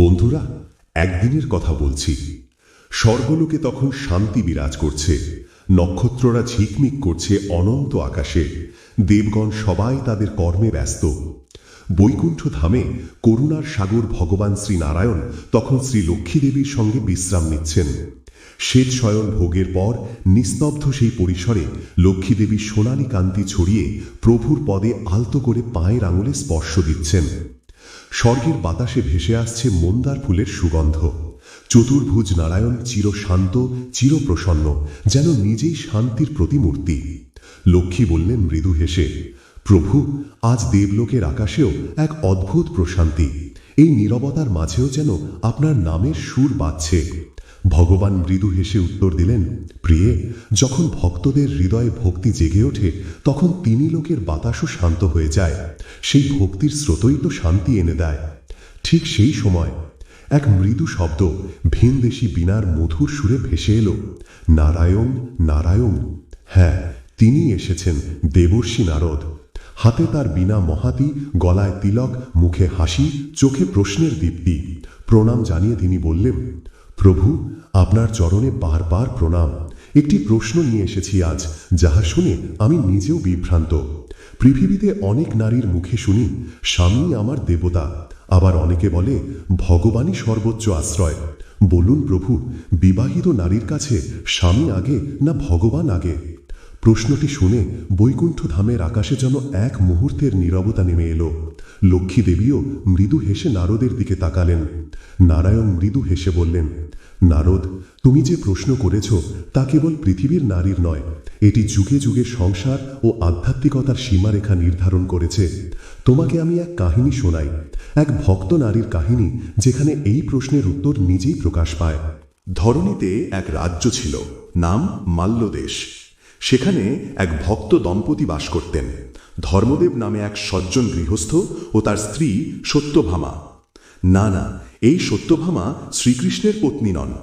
বন্ধুরা, একদিনের কথা বলছি। স্বর্গলোকে তখন শান্তি বিরাজ করছে। নক্ষত্ররা ঝিকমিক করছে অনন্ত আকাশে। দেবগণ সবাই তাদের কর্মে ব্যস্ত। বৈকুণ্ঠ ধামে করুণার সাগর ভগবান শ্রী নারায়ণ তখন শ্রী লক্ষ্মী দেবীর সঙ্গে বিশ্রাম নিচ্ছেন। শ্বেত শয়ন ভোগের পর নিস্তব্ধ সেই পরিসরে লক্ষ্মী দেবী সোনালী কান্তি ছড়িয়ে প্রভুর পদে আলতো করে পায়ের আঙুলে স্পর্শ দিচ্ছেন। স্বর্গের বাতাসে ভেসে আসছে মন্দার ফুলের সুগন্ধ। চতুর্ভুজ নারায়ণ চির চিরশান্ত চিরপ্রসন্ন যেন নিজেই শান্তির প্রতিমূর্তি। লক্ষ্মী বললেন মৃদু হেসে, প্রভু, আজ দেবলোকের আকাশেও এক অদ্ভুত প্রশান্তি। এই নিরবতার মাঝেও যেন আপনার নামের সুর বাজছে। ভগবান মৃদু হেসে উত্তর দিলেন, প্রিয়ে, যখন ভক্তদের হৃদয়ে ভক্তি জেগে ওঠে, তখন তিনি লোকের বাতাসও শান্ত হয়ে যায়। সেই ভক্তির স্রোতই তো শান্তি এনে দেয়। ঠিক সেই সময় এক মৃদু শব্দ ভিনদেশি বিনার মধুর সুরে ভেসে এলো। নারায়ণ নারায়ণ। হ্যাঁ তিনি এসেছেন, দেবর্ষী নারদ। হাতে তার বিনা মহাতি, গলায় তিলক, মুখে হাসি, চোখে প্রশ্নের দীপ্তি। প্রণাম জানিয়ে তিনি বললেন প্রভু, আপনার চরণে বারবার প্রণাম। একটি প্রশ্ন নিয়ে এসেছি আজ, যাহা শুনে আমি নিজেও বিভ্রান্ত। পৃথিবীতে অনেক নারীর মুখে শুনি, স্বামী আমার দেবতা। আবার অনেকে বলে, ভগবানই সর্বোচ্চ আশ্রয়। বলুন প্রভু, বিবাহিত নারীর কাছে স্বামী আগে না ভগবান আগে? প্রশ্নটি শুনে বৈকুণ্ঠ ধামের আকাশে যেন এক মুহূর্তের নীরবতা নেমে এলো। লক্ষ্মী দেবীও মৃদু হেসে নারদের দিকে তাকালেন। নারায়ণ মৃদু হেসে বললেন, নারদ, তুমি যে প্রশ্ন করেছ তা কেবল পৃথিবীর নারীর নয়, এটি যুগে যুগে সংসার ও আধ্যাত্মিকতার সীমারেখা নির্ধারণ করেছে। তোমাকে আমি এক কাহিনী শোনাই, এক ভক্ত নারীর কাহিনী যেখানে এই প্রশ্নের উত্তর নিজেই প্রকাশ পায়। ধরণীতে এক রাজ্য ছিল, নাম মাল্যদেশ। সেখানে এক ভক্ত দম্পতি বাস করতেন। ধর্মদেব নামে এক সজ্জন গৃহস্থ ও তার স্ত্রী সত্যভামা। না না, এই সত্যভামা শ্রীকৃষ্ণের পত্নী নন।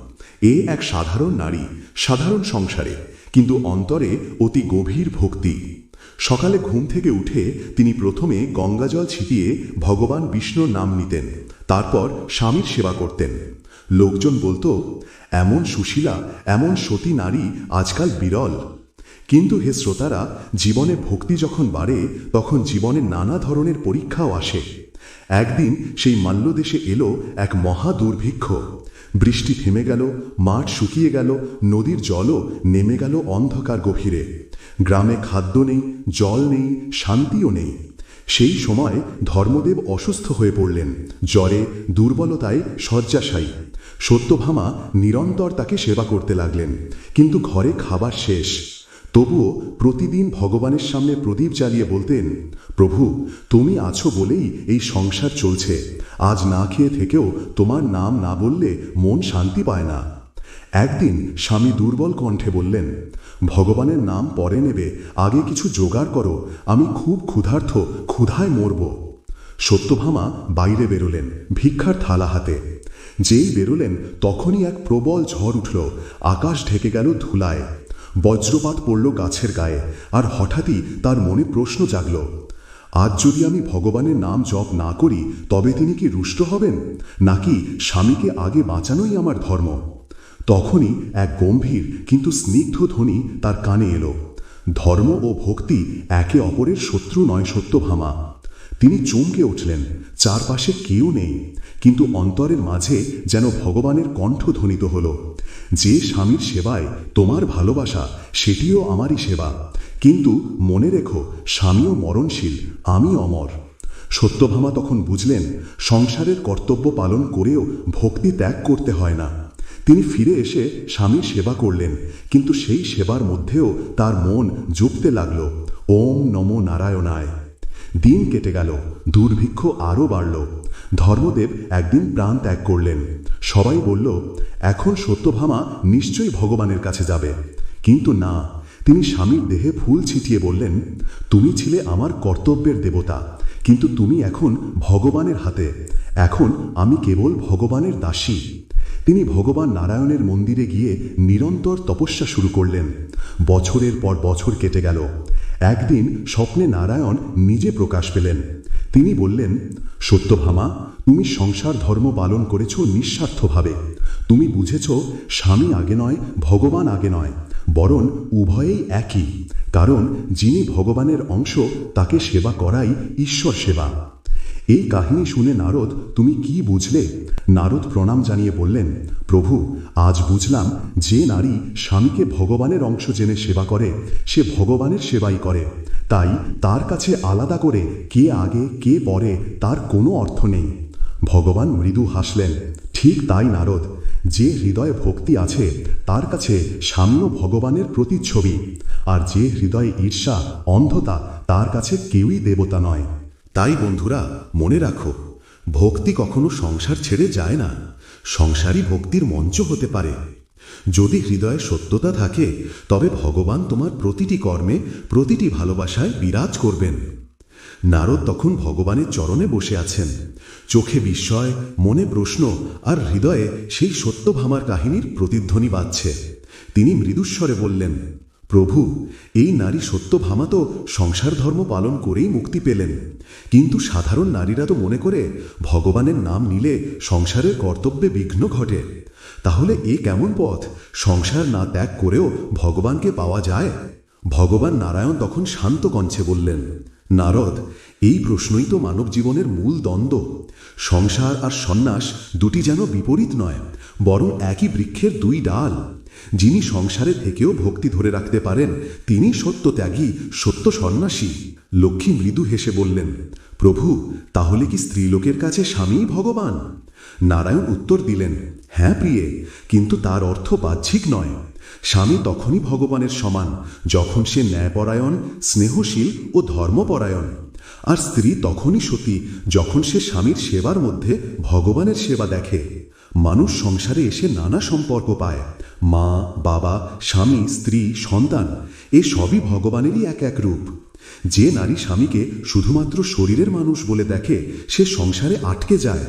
এ এক সাধারণ নারী, সাধারণ সংসারে, কিন্তু অন্তরে অতি গভীর ভক্তি। সকালে ঘুম থেকে উঠে তিনি প্রথমে গঙ্গাজল ছিটিয়ে ভগবান বিষ্ণুর নাম নিতেন, তারপর স্বামীর সেবা করতেন। লোকজন বলতো, এমন সুশীলা, এমন সতী নারী আজকাল বিরল। কিন্তু হে শ্রোতারা, জীবনে ভক্তি যখন বাড়ে, তখন জীবনে নানা ধরনের পরীক্ষাও আসে। একদিন সেই মাল্যদেশে এলো এক মহা দুর্ভিক্ষ। বৃষ্টি থেমে গেল, মাঠ শুকিয়ে গেল, নদীর জলও নেমে গেল অন্ধকার গভীরে। গ্রামে খাদ্য নেই, জল নেই, শান্তিও নেই। সেই সময় ধর্মদেব অসুস্থ হয়ে পড়লেন। জ্বরে, দুর্বলতায় শয্যাশায়ী। সত্যভামা নিরন্তর তাকে সেবা করতে লাগলেন। কিন্তু ঘরে খাবার শেষ। তবুও প্রতিদিন ভগবানের সামনে প্রদীপ জ্বালিয়ে বলতেন, প্রভু, তুমি আছো বলেই এই সংসার চলছে। আজ না খেয়ে থেকেও তোমার নাম না বললে মন শান্তি পায় না। একদিন স্বামী দুর্বল কণ্ঠে বললেন, ভগবানের নাম পরে নেবে, আগে কিছু জোগাড় করো, আমি খুব ক্ষুধার্থ, ক্ষুধায় মরব। সত্যভামা বাইরে বেরোলেন, ভিক্ষার থালা হাতে। যেই বেরোলেন, তখনই এক প্রবল ঝড় উঠল, আকাশ ঢেকে গেল ধুলায়। বজ্রপাত পড়ল গাছের গায়ে, আর হঠাৎই তার মনে প্রশ্ন জাগল, আজ যদি আমি ভগবানের নাম জপ না করি, তবে তিনি কি রুষ্ট হবেন? নাকি স্বামীকে আগে বাঁচানোই আমার ধর্ম? তখনই এক গম্ভীর কিন্তু স্নিগ্ধ ধ্বনি তার কানে এলো, ধর্ম ও ভক্তি একে অপরের শত্রু নয় সত্যভামা। তিনি চমকে উঠলেন, চারপাশে কেউ নেই, কিন্তু অন্তরের মাঝে যেন ভগবানের কণ্ঠ ধ্বনিত হল। যে স্বামীর সেবায় তোমার ভালোবাসা, সেটিও আমারই সেবা। কিন্তু মনে রেখো, স্বামীও মরণশীল, আমি অমর। সত্যভামা তখন বুঝলেন, সংসারের কর্তব্য পালন করেও ভক্তি ত্যাগ করতে হয় না। তিনি ফিরে এসে স্বামীর সেবা করলেন, কিন্তু সেই সেবার মধ্যেও তার মন জুপতে লাগল। ওম নমো নারায়ণায়। দিন কেটে গেল, দুর্ভিক্ষ আরও বাড়ল। ধর্মদেব একদিন প্রাণ ত্যাগ করলেন। সবাই বলল, এখন সত্যভামা নিশ্চয়ই ভগবানের কাছে যাবে। কিন্তু না, তিনি স্বামীর দেহে ফুল ছিটিয়ে বললেন, তুমি ছিলে আমার কর্তব্যের দেবতা, কিন্তু তুমি এখন ভগবানের হাতে। এখন আমি কেবল ভগবানের দাসী। তিনি ভগবান নারায়ণের মন্দিরে গিয়ে নিরন্তর তপস্যা শুরু করলেন। বছরের পর বছর কেটে গেল। একদিন স্বপ্নে নারায়ণ নিজে প্রকাশ পেলেন। তিনি বললেন সত্যভামা তুমি সংসার ধর্ম পালন করেছ নিঃস্বার্থভাবে। তুমি বুঝেছ, স্বামী আগে নয়, ভগবান আগে নয়, বরং উভয়েই একই। কারণ যিনি ভগবানের অংশ, তাকে সেবা করাই ঈশ্বর সেবা। এই কাহিনী শুনে নারদ, তুমি কি বুঝলে? নারদ প্রণাম জানিয়ে বললেন, প্রভু, আজ বুঝলাম যে নারী স্বামীকে ভগবানের অংশ জেনে সেবা করে, সে ভগবানের সেবাই করে। তাই তার কাছে আলাদা করে কে আগে, কে পরে, তার কোনো অর্থ নেই। ভগবান মৃদু হাসলেন, ঠিক তাই নারদ, যে হৃদয়ে ভক্তি আছে, তার কাছে সাম্য ভগবানের প্রতিচ্ছবি। আর যে হৃদয়ে ঈর্ষা, অন্ধতা, তার কাছে কেউই দেবতা নয়। তাই বন্ধুরা, মনে রাখো, ভক্তি কখনো সংসার ছেড়ে যায় না। সংসারই ভক্তির মঞ্চ হতে পারে। যদি হৃদয়ে সত্যতা থাকে, তবে ভগবান তোমার প্রতিটি কর্মে, প্রতিটি ভালোবাসায় বিরাজ করবেন। নারদ তখন ভগবানের চরণে বসে আছেন। চোখে বিস্ময়, মনে প্রশ্ন, আর হৃদয়ে সেই সত্যভামার কাহিনীর প্রতিধ্বনি বাজছে। তিনি মৃদুস্বরে বললেন প্রভু, এই নারী সত্যভামা তো সংসার ধর্ম পালন করেই মুক্তি পেলেন। কিন্তু সাধারণ নারীরা তো মনে করে ভগবানের নাম নিলে সংসারের কর্তব্যে বিঘ্ন ঘটে। তাহলে এ কেমন পথ? সংসার না ত্যাগ করেও ভগবানকে পাওয়া যায়? ভগবান নারায়ণ তখন শান্ত কণ্ঠে বললেন, নারদ, এই প্রশ্নই তো মানব জীবনের মূল দ্বন্দ্ব। সংসার আর সন্ন্যাস দুটি যেন বিপরীত নয়, বরং একই বৃক্ষের দুই ডাল। যিনি সংসারে থেকেও ভক্তি ধরে রাখতে পারেন, তিনি সত্য ত্যাগী, সত্য সন্ন্যাসী। লক্ষ্মী মৃদু হেসে বললেন, প্রভু, তাহলে কি স্ত্রীলোকের কাছে স্বামীই ভগবান? নারায়ণ উত্তর দিলেন হ্যাঁ প্রিয়ে, কিন্তু তার অর্থ বাহ্যিক নয়। স্বামী তখনই ভগবানের সমান, যখন সে ন্যায়পরায়ণ, স্নেহশীল ও ধর্মপরায়ণ। আর স্ত্রী তখনই সতী, যখন সে স্বামীর সেবার মধ্যে ভগবানের সেবা দেখে। মানুষ সংসারে এসে নানা সম্পর্ক পায়। মা, বাবা, স্বামী, স্ত্রী, সন্তান, এ সবই ভগবানেরই এক এক রূপ। যে নারী স্বামীকে শুধুমাত্র শরীরের মানুষ বলে দেখে, সে সংসারে আটকে যায়।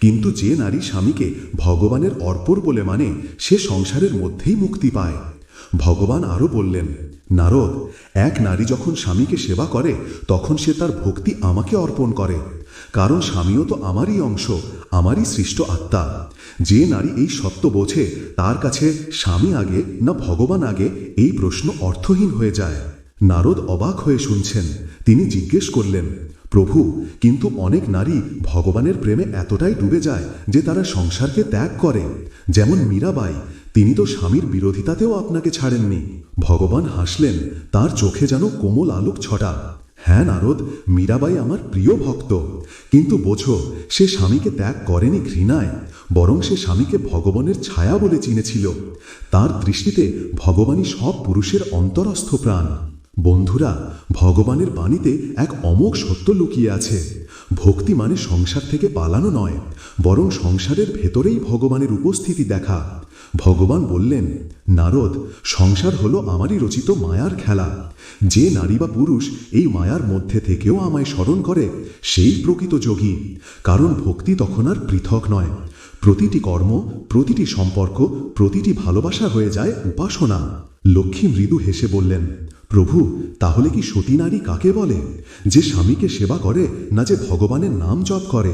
কিন্তু যে নারী স্বামীকে ভগবানের অর্পর বলে মানে সে সংসারের মধ্যেই মুক্তি পায়। ভগবান আরও বললেন, নারদ, এক নারী যখন স্বামীকে সেবা করে, তখন সে তার ভক্তি আমাকে অর্পণ করে। কারণ স্বামীও তো আমারই অংশ, আমারই সৃষ্ট আত্মা। যে নারী এই সত্য বোঝে, তার কাছে স্বামী আগে না ভগবান আগে, এই প্রশ্ন অর্থহীন হয়ে যায়। নারদ অবাক হয়ে শুনছেন। তিনি জিজ্ঞেস করলেন, প্রভু, কিন্তু অনেক নারী ভগবানের প্রেমে এতটাই ডুবে যায় যে তারা সংসারকে ত্যাগ করে। যেমন মীরাবাই, তিনি তো স্বামীর বিরোধিতাতেও আপনাকে ছাড়েননি। ভগবান হাসলেন, তার চোখে যেন কোমল আলোক ছটা। হ্যাঁ নারদ, মীরাবাই আমার প্রিয় ভক্ত। কিন্তু বোঝো, সে স্বামীকে ত্যাগ করেনি ঘৃণায়, বরং সে স্বামীকে ভগবানের ছায়া বলে চিনেছিল। তার দৃষ্টিতে ভগবানই সব পুরুষের অন্তরস্থ প্রাণ। বন্ধুরা, ভগবানের বাণীতে এক অমোঘ সত্য লুকিয়ে আছে। ভক্তি মানে সংসার থেকে পালানো নয়, বরং সংসারের ভেতরেই ভগবানের উপস্থিতি দেখা। ভগবান বললেন, নারদ, সংসার হলো আমারই রচিত মায়ার খেলা। যে নারী বা পুরুষ এই মায়ার মধ্যে থেকেও আমায় স্মরণ করে, সেই প্রকৃত যোগী। কারণ ভক্তি তখন আর পৃথক নয়। প্রতিটি কর্ম, প্রতিটি সম্পর্ক, প্রতিটি ভালোবাসা হয়ে যায় উপাসনা। লক্ষ্মী মৃদু হেসে বললেন, প্রভু, তাহলে কি সতী নারী কাকে বলে? যে স্বামীকে সেবা করে না যে ভগবানের নাম জপ করে?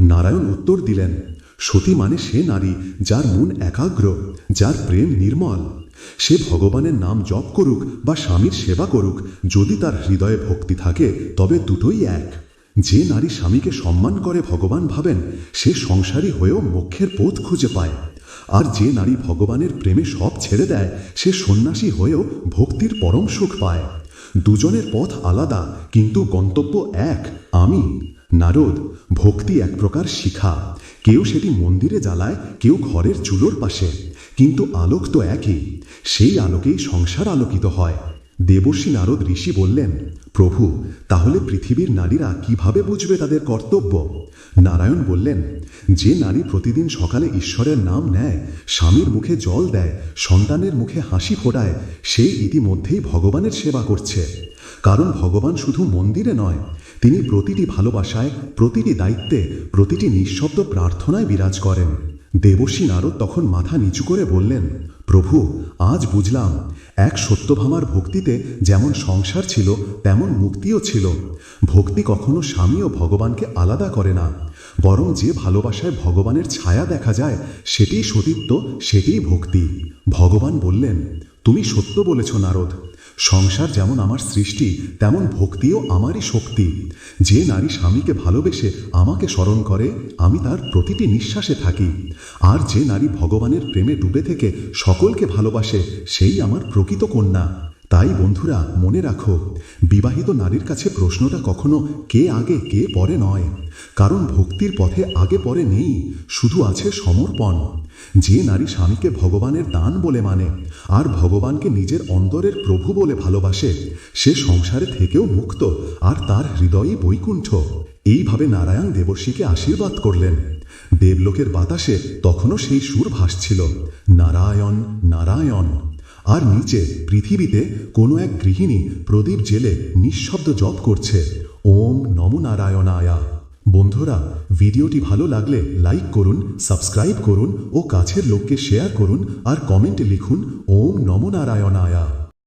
নারায়ণ উত্তর দিলেন সতী মানে সে নারী যার মন একাগ্র, যার প্রেম নির্মল। সে ভগবানের নাম জপ করুক বা স্বামীর সেবা করুক, যদি তার হৃদয়ে ভক্তি থাকে, তবে দুটোই এক। যে নারী স্বামীকে সম্মান করে ভগবান ভাবেন, সে সংসারী হয়েও মোক্ষের পথ খুঁজে পায়। আর যে নারী ভগবানের প্রেমে সব ছেড়ে দেয়, সে সন্ন্যাসী হয়েও ভক্তির পরম সুখ পায়। দুজনের পথ আলাদা, কিন্তু গন্তব্য এক, আমি। নারদ, ভক্তি এক প্রকার শিখা। কেউ সেটি মন্দিরে জ্বালায়, কেউ ঘরের চুলোর পাশে। কিন্তু আলোক তো একই। সেই আলোকেই সংসার আলোকিত হয়। দেবর্ষী নারদ ঋষি বললেন, প্রভু, তাহলে পৃথিবীর নারীরা কীভাবে বুঝবে তাদের কর্তব্য? নারায়ণ বললেন, যে নারী প্রতিদিন সকালে ঈশ্বরের নাম নেয়, স্বামীর মুখে জল দেয়, সন্তানের মুখে হাসি ফোটায়, সেই ইতিমধ্যেই ভগবানের সেবা করছে। কারণ ভগবান শুধু মন্দিরে নয়, তিনি প্রতিটি ভালোবাসায়, প্রতিটি দায়িত্বে, প্রতিটি নিঃশব্দ প্রার্থনায় বিরাজ করেন। দেবর্ষী নারদ তখন মাথা নিচু করে বললেন, প্রভু, আজ বুঝলাম, এক সত্যভামার ভক্তিতে যেমন সংসার ছিল, তেমন মুক্তিও ছিল। ভক্তি কখনো স্বামী ও ভগবানকে আলাদা করে না। বরং যে ভালোবাসায় ভগবানের ছায়া দেখা যায়, সেটিই সতীত্ব, সেটিই ভক্তি। ভগবান বললেন, তুমি সত্য বলেছ নারদ। সংসার যেমন আমার সৃষ্টি, তেমন ভক্তিও আমারই শক্তি। যে নারী স্বামীকে ভালোবেসে আমাকে স্মরণ করে, আমি তার প্রতিটি নিঃশ্বাসে থাকি। আর যে নারী ভগবানের প্রেমে ডুবে থেকে সকলকে ভালোবাসে, সেই আমার প্রকৃত কন্যা। তাই বন্ধুরা, মনে রাখো, বিবাহিত নারীর কাছে প্রশ্নটা কখনো কে আগে কে পরে নয়। কারণ ভক্তির পথে আগে পরে নেই, শুধু আছে সমর্পণ। যে নারী স্বামীকে ভগবানের দান বলে মানে আর ভগবানকে নিজের অন্তরের প্রভু বলে ভালোবাসে, সে সংসারে থেকেও মুক্ত, আর তার হৃদয়ে বৈকুণ্ঠ। এইভাবে নারায়ণ দেবর্ষীকে আশীর্বাদ করলেন। দেবলোকের বাতাসে তখনও সেই সুর ভাসছিল, নারায়ণ নারায়ণ। আর নিচে পৃথিবীতে কোনো এক গৃহিণী প্রদীপ জেলে নিঃশব্দ জপ করছে। ওম নম নারায়ণায়া। বন্ধুরা, ভিডিওটি ভালো লাগলে লাইক করুন, সাবস্ক্রাইব করুন ও কাছের লোককে শেয়ার করুন আর কমেন্টে লিখুন, ওম নম নারায়ণায়া।